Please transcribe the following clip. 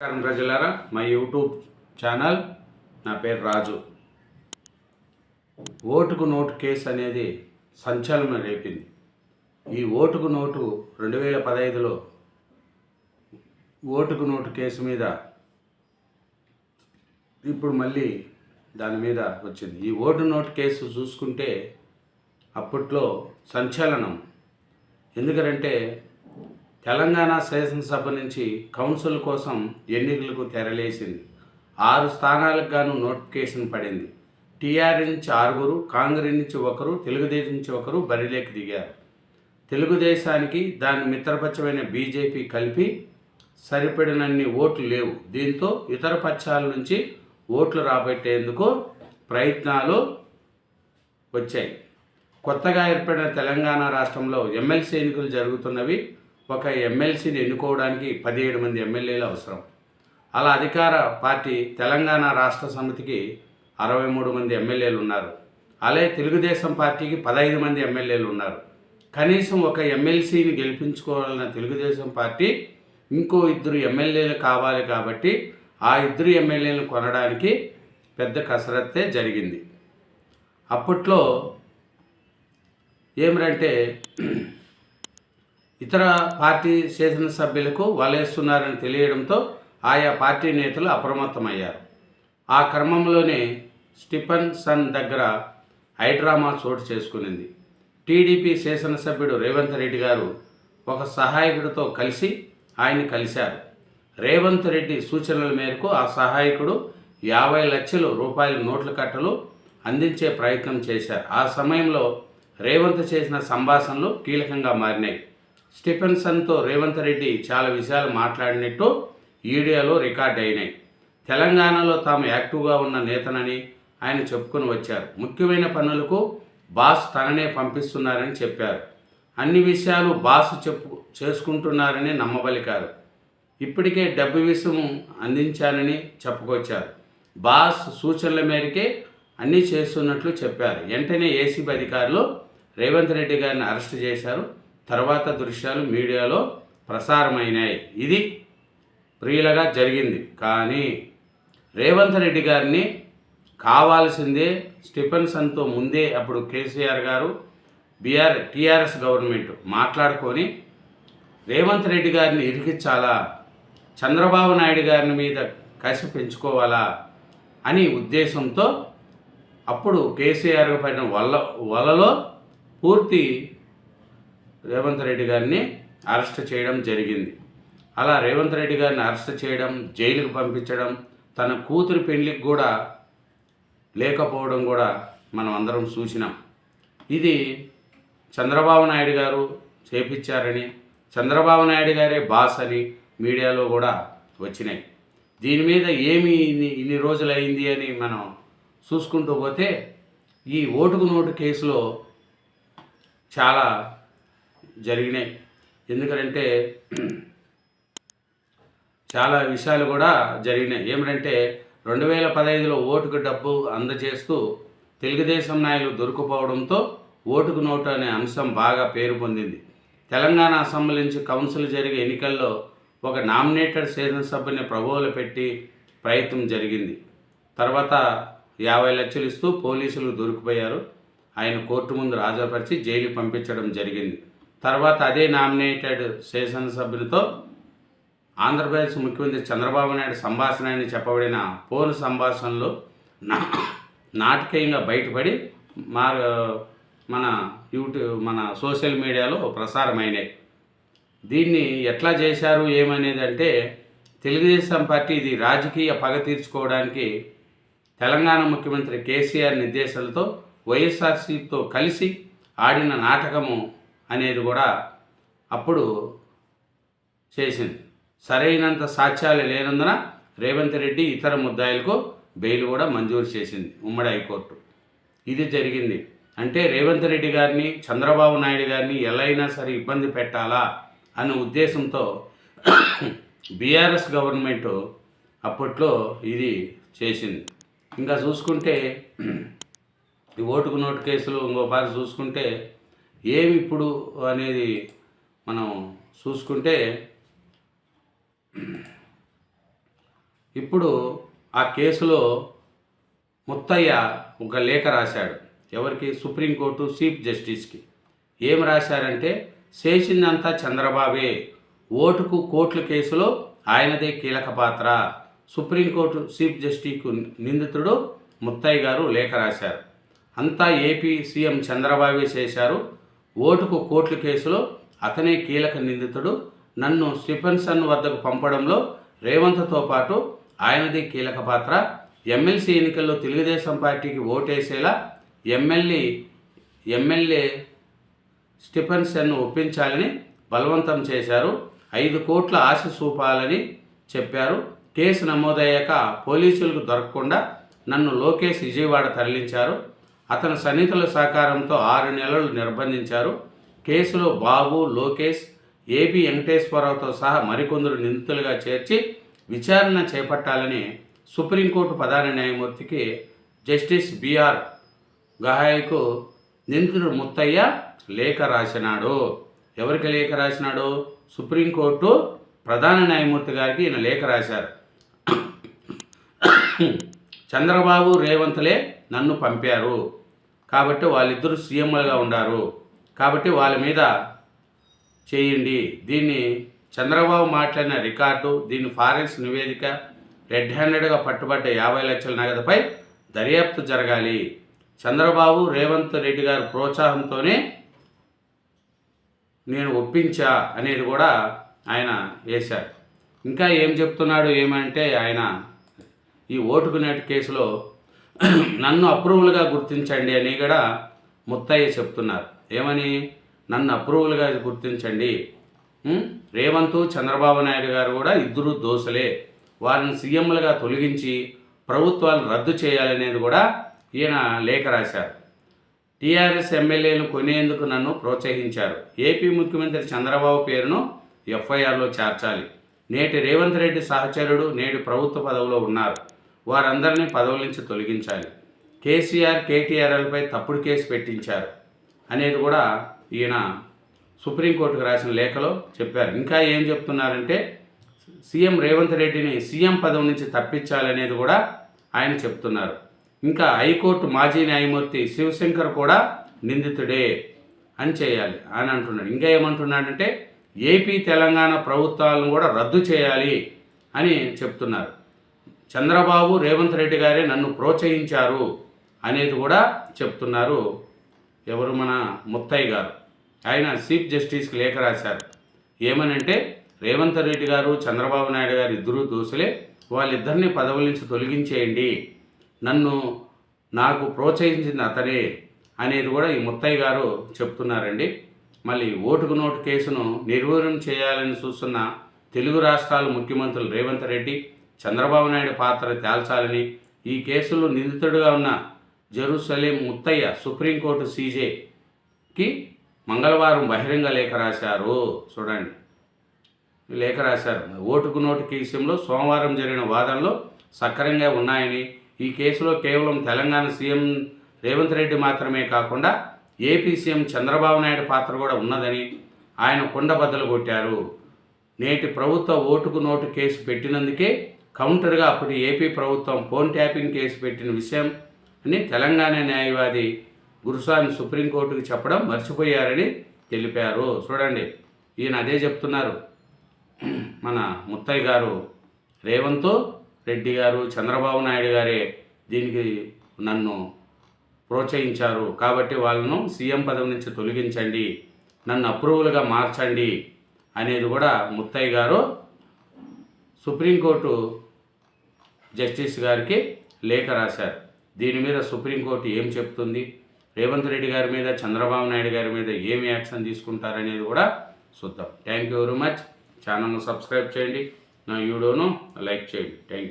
నమస్కారం ప్రజలారా మా యూట్యూబ్ ఛానల్ నా పేరు రాజు. ఓటుకు నోటు కేసు అనేది సంచలనం రేపింది. ఈ ఓటుకు నోటు రెండు వేల పదహైదులో ఓటుకు నోటు కేసు మీద ఇప్పుడు మళ్ళీ దాని మీద వచ్చింది. ఈ ఓటు నోటు కేసు చూసుకుంటే అప్పట్లో సంచలనం. ఎందుకంటే తెలంగాణ శాసనసభ నుంచి కౌన్సిల్ కోసం ఎన్నికలకు తెరలేసింది. ఆరు స్థానాలకు గాను నోటిఫికేషన్ పడింది. టీఆర్ నుంచి ఆరుగురు కాంగ్రెస్ నుంచి ఒకరు తెలుగుదేశం నుంచి ఒకరు బరిలోకి దిగారు. తెలుగుదేశానికి దాని మిత్రపక్షమైన బీజేపీ కలిపి సరిపడినన్ని ఓట్లు లేవు. దీంతో ఇతర పక్షాల నుంచి ఓట్లు రాబట్టేందుకు ప్రయత్నాలు వచ్చాయి. కొత్తగా ఏర్పడిన తెలంగాణ రాష్ట్రంలో ఎమ్మెల్సీ ఎన్నికలు జరుగుతున్నవి. ఒక ఎమ్మెల్సీని ఎన్నుకోవడానికి పదిహేడు మంది ఎమ్మెల్యేలు అవసరం. అలా అధికార పార్టీ తెలంగాణ రాష్ట్ర సమితికి అరవై మూడు మంది ఎమ్మెల్యేలు ఉన్నారు. అలాగే తెలుగుదేశం పార్టీకి పదహైదు మంది ఎమ్మెల్యేలు ఉన్నారు. కనీసం ఒక ఎమ్మెల్సీని గెలిపించుకోవాలన్న తెలుగుదేశం పార్టీ ఇంకో ఇద్దరు ఎమ్మెల్యేలు కావాలి కాబట్టి ఆ ఇద్దరు ఎమ్మెల్యేలను కొనడానికి పెద్ద కసరత్తే జరిగింది. అప్పట్లో ఏమిటంటే ఇతర పార్టీ శాసనసభ్యులకు వలేస్తున్నారని తెలియడంతో ఆయా పార్టీ నేతలు అప్రమత్తమయ్యారు. ఆ క్రమంలోనే స్టిఫన్ సన్ దగ్గర హైడ్రామా చోటు చేసుకునింది. టీడీపీ శాసనసభ్యుడు రేవంత్ రెడ్డి గారు ఒక సహాయకుడితో కలిసి ఆయన్ని కలిశారు. రేవంత్ రెడ్డి సూచనల మేరకు ఆ సహాయకుడు యాభై లక్షల రూపాయల నోట్ల కట్టలు అందించే ప్రయత్నం చేశారు. ఆ సమయంలో రేవంత్ చేసిన సంభాషణలు కీలకంగా మారినాయి. స్టిఫెన్సన్తో రేవంత్ రెడ్డి చాలా విషయాలు మాట్లాడినట్టు ఈడియోలో రికార్డ్ అయినాయి. తెలంగాణలో తాము యాక్టివ్గా ఉన్న నేతనని ఆయన చెప్పుకొని వచ్చారు. ముఖ్యమైన పనులకు బాస్ తననే పంపిస్తున్నారని చెప్పారు. అన్ని విషయాలు బాస్ చెప్పు చేసుకుంటున్నారని నమ్మబలికారు ఇప్పటికే డబ్బు విషయం అందించానని చెప్పుకొచ్చారు. బాస్ సూచనల మేరకే అన్నీ చేస్తున్నట్లు చెప్పారు. వెంటనే ఏసీబీ అధికారులు రేవంత్ రెడ్డి గారిని అరెస్ట్ చేశారు. తర్వాత దృశ్యాలు మీడియాలో ప్రసారమైనాయి. ఇది ప్రియులగా జరిగింది. కానీ రేవంత్ రెడ్డి గారిని కావాల్సిందే స్టిఫెన్సన్తో ముందే అప్పుడు కేసీఆర్ గారు బీఆర్ టీఆర్ఎస్ గవర్నమెంట్ మాట్లాడుకొని రేవంత్ రెడ్డి గారిని ఇరికించాలా? చంద్రబాబు నాయుడు గారిని మీద కసి పెంచుకోవాలా? అని ఉద్దేశంతో అప్పుడు కేసీఆర్ పడిన వల్ల వలలో పూర్తి రేవంత్ రెడ్డి గారిని అరెస్ట్ చేయడం జరిగింది. అలా రేవంత్ రెడ్డి గారిని అరెస్ట్ చేయడం జైలుకు పంపించడం తన కూతురి పెళ్ళికి కూడా లేకపోవడం కూడా మనం అందరం చూసినాం. ఇది చంద్రబాబు నాయుడు గారు చేపించారని చంద్రబాబు నాయుడు గారే బాస్ అని మీడియాలో కూడా వచ్చినాయి. దీని మీద ఏమి ఇన్ని ఇన్ని రోజులు అయింది అని మనం చూసుకుంటూ పోతే ఈ ఓటుకు నోటు కేసులో చాలా జరిగినాయి. ఎందుకంటే చాలా విషయాలు కూడా జరిగినాయి. ఏమిటంటే రెండు వేల పదహైదులో ఓటుకు డబ్బు అందజేస్తూ తెలుగుదేశం నాయకులు దొరికిపోవడంతో ఓటుకు నోటు అనే అంశం బాగా పేరు పొందింది. తెలంగాణ అసెంబ్లీ నుంచి కౌన్సిల్ జరిగే ఎన్నికల్లో ఒక నామినేటెడ్ శాసనసభ్యుని ప్రభువులు పెట్టి ప్రయత్నం జరిగింది. తర్వాత యాభై లక్షలు ఇస్తూ పోలీసులు దొరికిపోయారు. ఆయన కోర్టు ముందు హాజరుపరిచి జైలు పంపించడం జరిగింది. తర్వాత అదే నామినేటెడ్ శాసనసభ్యులతో ఆంధ్రప్రదేశ్ ముఖ్యమంత్రి చంద్రబాబు నాయుడు సంభాషణ అని చెప్పబడిన ఫోన్ సంభాషణలో నా నాటకీయంగా బయటపడి మా మన యూట్యూబ్ మన సోషల్ మీడియాలో ప్రసారమైనాయి. దీన్ని ఎట్లా చేశారు ఏమనేది అంటే తెలుగుదేశం పార్టీ ఇది రాజకీయ పగ తీర్చుకోవడానికి తెలంగాణ ముఖ్యమంత్రి కేసీఆర్ నిర్దేశాలతో వైఎస్ఆర్సీతో కలిసి ఆడిన నాటకము అనేది కూడా అప్పుడు చేసింది. సరైనంత సాక్ష్యాలు లేనందున రేవంత్ రెడ్డి ఇతర ముద్దాయిలకు బెయిల్ కూడా మంజూరు చేసింది ఉమ్మడి హైకోర్టు. ఇది జరిగింది. అంటే రేవంత్ రెడ్డి గారిని చంద్రబాబు నాయుడు గారిని ఎలా అయినా సరే ఇబ్బంది పెట్టాలా అనే ఉద్దేశంతో బీఆర్ఎస్ గవర్నమెంట్ అప్పట్లో ఇది చేసింది. ఇంకా చూసుకుంటే ఈ ఓటుకు నోటు కేసులు ఇంకోపారి చూసుకుంటే ఏమి ఇప్పుడు అనేది మనం చూసుకుంటే ఇప్పుడు ఆ కేసులో ముత్తయ్య ఒక లేఖ రాశాడు. ఎవరికి? సుప్రీంకోర్టు చీఫ్ జస్టిస్కి. ఏం రాశారంటే చేసిందంతా చంద్రబాబే. ఓటుకు కోట్ల కేసులో ఆయనదే కీలక పాత్ర. సుప్రీంకోర్టు చీఫ్ జస్టిస్కు నిందితుడు ముత్తయ్య గారు లేఖ రాశారు. అంతా ఏపీ సీఎం చంద్రబాబే చేశారు. ఓటుకు కోట్లు కేసులో అతనే కీలక నిందితుడు. నన్ను స్టిఫెన్సన్ వద్దకు పంపడంలో రేవంత్తో పాటు ఆయనది కీలక పాత్ర. ఎమ్మెల్సీ ఎన్నికల్లో తెలుగుదేశం పార్టీకి ఓటేసేలా ఎమ్మెల్యే ఎమ్మెల్యే స్టిఫెన్సన్ను ఒప్పించాలని బలవంతం చేశారు. ఐదు కోట్ల ఆశ చూపాలని చెప్పారు. కేసు నమోదయ్యాక పోలీసులకు దొరకకుండా నన్ను లోకేష్ విజయవాడ తరలించారు. అతని సన్నిహితుల సహకారంతో ఆరు నెలలు నిర్బంధించారు. కేసులో బాబు లోకేష్ ఏబి వెంకటేశ్వరరావుతో సహా మరికొందరు నిందితులుగా చేర్చి విచారణ చేపట్టాలని సుప్రీంకోర్టు ప్రధాన న్యాయమూర్తికి జస్టిస్ బిఆర్ గహాయ్కు నిందితుడు ముత్తయ్య లేఖ రాసినాడు. ఎవరికి లేఖ రాసినాడు? సుప్రీంకోర్టు ప్రధాన న్యాయమూర్తి గారికి ఈయన లేఖ రాశారు. చంద్రబాబు రేవంత్లే నన్ను పంపారు. కాబట్టి వాళ్ళిద్దరూ సీఎంలుగా ఉన్నారు కాబట్టి వాళ్ళ మీద చేయండి. దీన్ని చంద్రబాబు మాట్లాడిన రికార్డు దీని ఫారెన్స్ నివేదిక రెడ్ హ్యాండెడ్గా పట్టుబడ్డ యాభై లక్షల నగదుపై దర్యాప్తు జరగాలి. చంద్రబాబు రేవంత్ రెడ్డి గారి ప్రోత్సాహంతోనే నేను ఒప్పించా అనేది కూడా ఆయన వేశారు. ఇంకా ఏం చెప్తున్నాడు ఏమంటే ఆయన ఈ ఓటుకునేటి కేసులో నన్ను అప్రూవల్గా గుర్తించండి అని కూడా ముత్తయ్య చెప్తున్నారు. ఏమని? నన్ను అప్రూవల్గా గుర్తించండి. రేవంత్ చంద్రబాబు నాయుడు గారు కూడా ఇద్దరు దోసలే వారిని సీఎంలుగా తొలగించి ప్రభుత్వాలు రద్దు చేయాలనేది కూడా ఈయన లేఖ రాశారు. టీఆర్ఎస్ ఎమ్మెల్యేలు కొనేందుకు నన్ను ప్రోత్సహించారు. ఏపీ ముఖ్యమంత్రి చంద్రబాబు పేరును ఎఫ్ఐఆర్లో చేర్చాలి. నేటి రేవంత్ రెడ్డి సహచరుడు నేడు ప్రభుత్వ పదవిలో ఉన్నారు. వారందరినీ పదవుల నుంచి తొలగించాలి. కేసీఆర్ కేటీఆర్ఎల్పై తప్పుడు కేసు పెట్టించారు అనేది కూడా ఈయన సుప్రీంకోర్టుకు రాసిన లేఖలో చెప్పారు. ఇంకా ఏం చెప్తున్నారంటే సీఎం రేవంత్ రెడ్డిని సీఎం పదవి నుంచి తప్పించాలనేది కూడా ఆయన చెప్తున్నారు. ఇంకా హైకోర్టు మాజీ న్యాయమూర్తి శివశంకర్ కూడా నిందితుడే అని చేయాలి అని అంటున్నాడు. ఇంకా ఏమంటున్నాడంటే ఏపీ తెలంగాణ ప్రభుత్వాలను కూడా రద్దు చేయాలి అని చెప్తున్నారు. చంద్రబాబు రేవంత్ రెడ్డి గారే నన్ను ప్రోత్సహించారు అనేది కూడా చెప్తున్నారు ఎవరు మన ముత్తయ్య గారు. ఆయన చీఫ్ జస్టిస్కి లేఖ రాశారు. ఏమనంటే రేవంత్ రెడ్డి గారు చంద్రబాబు నాయుడు గారు ఇద్దరూ దోషులే వాళ్ళిద్దరిని పదవుల నుంచి తొలగించేయండి నన్ను నాకు ప్రోత్సహించింది అతనే అనేది కూడా ఈ ముత్తయ్య గారు చెప్తున్నారండి. మళ్ళీ ఓటుకు నోటు కేసును నిర్వీర్యం చేయాలని చూస్తున్న తెలుగు రాష్ట్రాల ముఖ్యమంత్రులు రేవంత్ రెడ్డి చంద్రబాబు నాయుడు పాత్ర తేల్చాలని ఈ కేసులో నిందితుడిగా ఉన్న జెరూసలేం ముత్తయ్య సుప్రీంకోర్టు సీజేకి మంగళవారం బహిరంగ లేఖ రాశారు. చూడండి. లేఖ రాశారు. ఓటుకు నోటు కేసులో సోమవారం జరిగిన వాదనలు సక్రమంగా ఉన్నాయని ఈ కేసులో కేవలం తెలంగాణ సీఎం రేవంత్ రెడ్డి మాత్రమే కాకుండా ఏపీ సీఎం చంద్రబాబు నాయుడు పాత్ర కూడా ఉన్నదని ఆయన కుండబద్దలు కొట్టారు. నేటి ప్రభుత్వ ఓటుకు నోటు కేసు పెట్టినందుకే కౌంటర్గా అప్పటి ఏపీ ప్రభుత్వం ఫోన్ ట్యాపింగ్ కేసు పెట్టిన విషయం అని తెలంగాణ న్యాయవాది గురుస్వామి సుప్రీంకోర్టుకు చెప్పడం మర్చిపోయారని తెలిపారు. చూడండి ఈయన అదే చెప్తున్నారు. మన ముత్తయ్య గారు రేవంత్ రెడ్డి గారు చంద్రబాబు నాయుడు గారే దీనికి నన్ను ప్రోత్సహించారు. కాబట్టి వాళ్ళను సీఎం పదవి నుంచి తొలగించండి నన్ను అప్రూవల్గా మార్చండి అనేది కూడా ముత్తయ్య గారు సుప్రీంకోర్టు జస్టిస్ గారికి లేఖ రాశారు. దీని మీద సుప్రీంకోర్టు ఏం చెప్తుంది? రేవంత్ రెడ్డి గారి మీద చంద్రబాబు నాయుడు గారి మీద ఏమి యాక్షన్ తీసుకుంటారనేది కూడా చూద్దాం. Thank you very much. ఛానల్ను సబ్స్క్రైబ్ చేయండి. నా వీడియోను లైక్ చేయండి. Thank you.